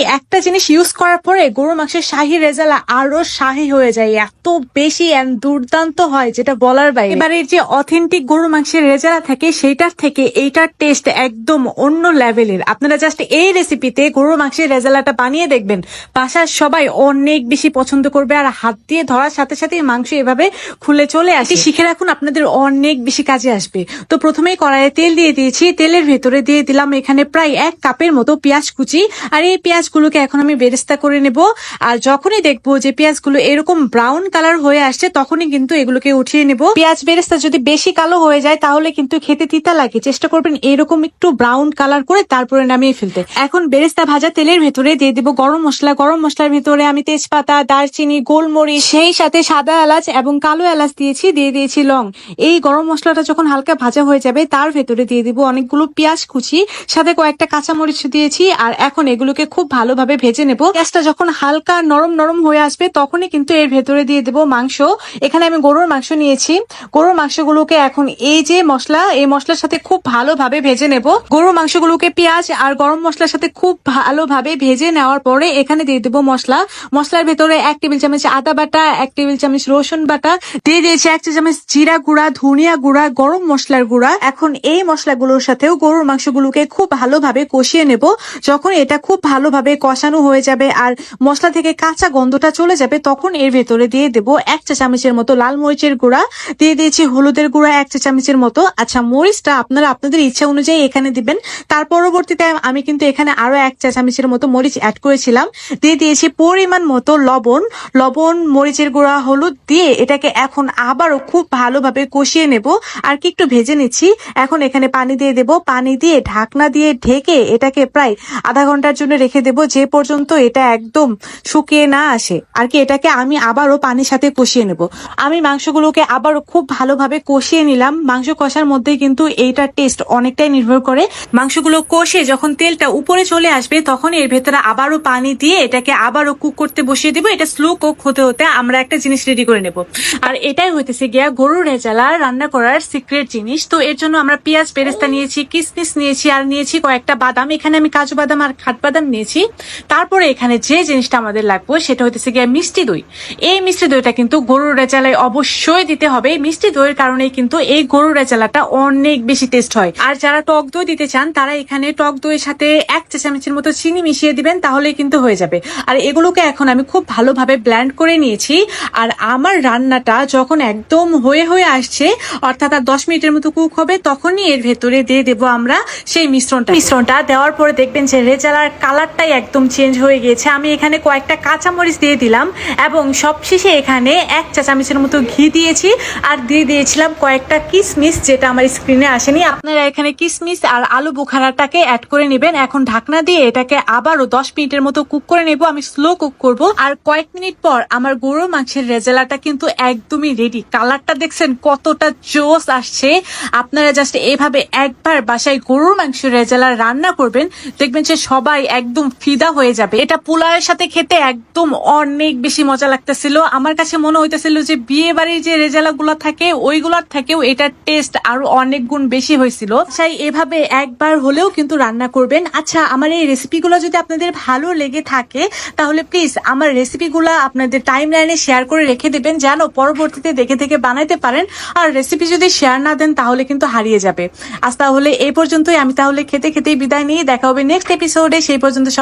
এই একটা জিনিস ইউজ করার পরে গরুর মাংসের শাহি রেজালা আরও শাহি হয়ে যায়, এত বেশি দুর্দান্ত হয় যেটা বলার বাইরে। এবারে যে অথেন্টিক গরুর মাংসের রেজালা থাকে সেইটার থেকে এইটার টেস্ট একদম অন্য লেভেলের আপনারা জাস্ট এই রেসিপিতে গরুর মাংসের রেজালাটা বানিয়ে দেখবেন। বাসার সবাই অনেক বেশি পছন্দ করবে আর হাত দিয়ে ধরার সাথে সাথে মাংস এভাবে খুলে চলে আসে। শিখে রাখুন, আপনাদের অনেক বেশি কাজে আসবে। তো প্রথমেই কড়াইয়ে তেল দিয়ে দিয়েছি, তেলের ভেতরে দিয়ে দিলাম এখানে প্রায় এক কাপের মতো পেঁয়াজ কুচি। আর এই পেঁয়াজগুলোকে এখন আমি বেরেস্তা করে নেব। আর যখনই দেখব যে পেঁয়াজগুলো এরকম ব্রাউন কালার হয়ে আসছে, তখনই কিন্তু এগুলোকে উঠিয়ে নেব। পেঁয়াজ বেরেস্তা যদি বেশি কালো হয়ে যায়, তাহলে কিন্তু খেতে তিতা লাগে। চেষ্টা করবেন এরকম একটু ব্রাউন কালার করে তারপরে নামিয়ে ফেলতে। এখন বেরেস্তা ভাজা তেলের ভেতরে দিয়ে দেবো গরম মশলা। গরম মশলার ভেতরে আমি তেজপাতা, দারচিনি, গোলমরিচ, সেই সাথে সাদা এলাচ এবং কালো এলাচ দিয়েছি, দিয়ে দিয়েছি লং। এই গরম মশলাটা যখন হালকা ভাজা হয়ে যাবে, তার ভেতরে দিয়ে দিব অনেকগুলো পেঁয়াজ কুচি, সাথে কয়েকটা কাঁচামরিচ দিয়েছি। আর এখন এগুলোকে খুব ভালোভাবে ভেজে নেব। পেঁয়াজটা যখন হালকা নরম নরম হয়ে আসবে, তখনই কিন্তু এর ভেতরে দিয়ে দেব মাংস। এখানে আমি গরুর মাংস নিয়েছি। গরুর মাংসগুলোকে এখন এই যে মশলা, এই মশলার সাথে খুব ভালোভাবে ভেজে নেব। গরুর মাংসগুলোকে পেঁয়াজ আর গরম মশলার সাথে খুব ভালোভাবে ভেজে নেওয়ার পরে এখানে দিয়ে দেবো মশলা। মশলার ভেতরে এক টেবিল চামচ আদা বাটা, এক টেবিল চামচ রসুন বাটা, দিয়ে দিয়েছি এক চা চামচ জিরা গুঁড়া, ধনিয়া গুঁড়া, গরম মশলার গুঁড়া। এখন এই মশলাগুলোর সাথেও গরুর মাংসগুলোকে খুব ভালোভাবে কষিয়ে নেব। যখন এটা খুব ভালোভাবে কষানো হয়ে যাবে আর মশলা থেকে কাঁচা গন্ধটা চলে যাবে, তখন এর ভেতরে দিয়ে দেব এক চা চামচের মতো লাল মরিচের গুঁড়া। দিয়ে দিয়েছি হলুদের গুঁড়া এক চা চামচের মতো। আচ্ছা মরিচটা আপনারা আপনাদের ইচ্ছা অনুযায়ী এখানে দিবেন। তার পরবর্তীতে আমি কিন্তু এখানে আরও এক চা চামচের মতো মরিচ অ্যাড করেছিলাম। দিয়ে দিয়েছি পরিমাণ মতো লবণ। লবণ, মরিচের গুঁড়া, হলুদ দিয়ে এটাকে এখন আবারও খুব ভালোভাবে কষিয়ে নেব। আর কি একটু ভেজে নিচ্ছি। এখন এখানে পানি দিয়ে দেব। পানি দিয়ে ঢাকনা দিয়ে ঢেকে এটাকে প্রায় আধা ঘণ্টার জন্য রেখে দেব। যে পর্যন্ত এটা একদম শুকিয়ে না আসে। আর কি এটাকে আমি আবারও পানির সাথে কষিয়ে নেব। আমি মাংসগুলোকে আবারও খুব ভালোভাবে কষিয়ে নিলাম। মাংস কষার মধ্যে কিন্তু এইটার টেস্ট অনেকটাই নির্ভর করে। মাংসগুলো কষে যখন তেলটা উপরে চলে আসবে, তখন এর ভেতরে আবারও পানি দিয়ে এটাকে আবারও কুক করতে বসিয়ে দিব। এটা স্লো কুক হতে হতে আমরা একটা জিনিস রেডি করে নেব। আর এটাই হইতেছে গিয়া গরুর রেজালা রান্না করার সিক্রেট জিনিস। তো এর জন্য আমরা পেঁয়াজ, পেরেস্তা নিয়েছি, কিসমিস নিয়েছি, আর নিয়েছি কয়েকটা বাদাম। এখানে আমি কাজু বাদাম আর খাটবাদাম নিয়েছি। তারপরে এখানে যে জিনিসটা আমাদের লাগবে সেটা হইতেছে গিয়ে মিষ্টি দই। এই মিষ্টি দইটা কিন্তু গরুর রেজালায় অবশ্যই দিতে হবে। মিষ্টি দইয়ের কারণে কিন্তু এই গরুর রেজালাটা অনেক বেশি টেস্ট হয়। আর যারা টক দই দিতে চান, তারা এখানে টক দইয়ের সাথে এক চা চামচের মতো চিনি মিশিয়ে দিবেন, তাহলেই কিন্তু হয়ে যাবে। আর এগুলোকে এখন আমি খুব ভালোভাবে ব্ল্যান্ড করে নিয়েছি। আর আমার রান্নাটা যখন একদম হয়ে হয়ে আসছে, অর্থাৎ আর দশ মিনিটের মতো কুক হবে, তখনই এর ভেতরে দিয়ে দেবো আমরা সেই মিশ্রণটা। মিশ্রণটা দেওয়ার পরে দেখবেন যে রেজালার কালারটাই একদম চেঞ্জ হয়ে গিয়েছে। আমি এখানে কয়েকটা কাঁচামরিচ দিয়ে দিলাম এবং সবশেষে এখানে এক চা চামচের মতো ঘি দিয়েছি আর দিয়ে দিয়েছিলাম কয়েকটা কিসমিস যেটা আমার স্ক্রিনে আসেনি। আপনারা এখানে কিসমিস আর আলু বুখারাটাকে অ্যাড করে নেবেন। এখন ঢাকনা দিয়ে এটাকে আবারও দশ মিনিটের মতো কুক করে নেব। আমি স্লো কুক করব। আর কয়েক মিনিট পর আমার গরুর মাংসের রেজালাটা কিন্তু একদমই রেডি কালারটা দেখছেন কতটা জোস আসছে। আপনারা জাস্ট এভাবে একবার বাসায় গরুর মাংসের রেজালা রান্না করবেন। দেখবেন যে সবাই একদম ফিদা হয়ে যাবে। এটা পোলাওয়ের সাথে খেতে একদম অনেক বেশি মজা লাগতেছিল। আমার কাছে মনে হইতেছিল যে বিয়ে বাড়ির যে রেজালা গুলা থাকে, ওইগুলার থেকেও এটার টেস্ট আরও অনেক গুণ বেশি হয়েছিল। তাই এভাবে একবার হলেও কিন্তু রান্না করবেন। আচ্ছা আমার এই রেসিপিগুলো যদি আপনাদের ভালো লেগে থাকে, তাহলে প্লিজ আমার রেসিপিগুলো আপনাদের টাইম লাইনে শেয়ার করে রেখে দেবেন, যেন পরবর্তীতে দেখে দেখে বানাইতে পারেন। আর রেসিপি যদি শেয়ার না দেন, তাহলে কিন্তু হারিয়ে যাবে। আজ তাহলে এই পর্যন্তই। আমি তাহলে খেতে খেতেই বিদায় নিয়ে দেখা হবে নেক্সট এপিসোডে সেই পর্যন্ত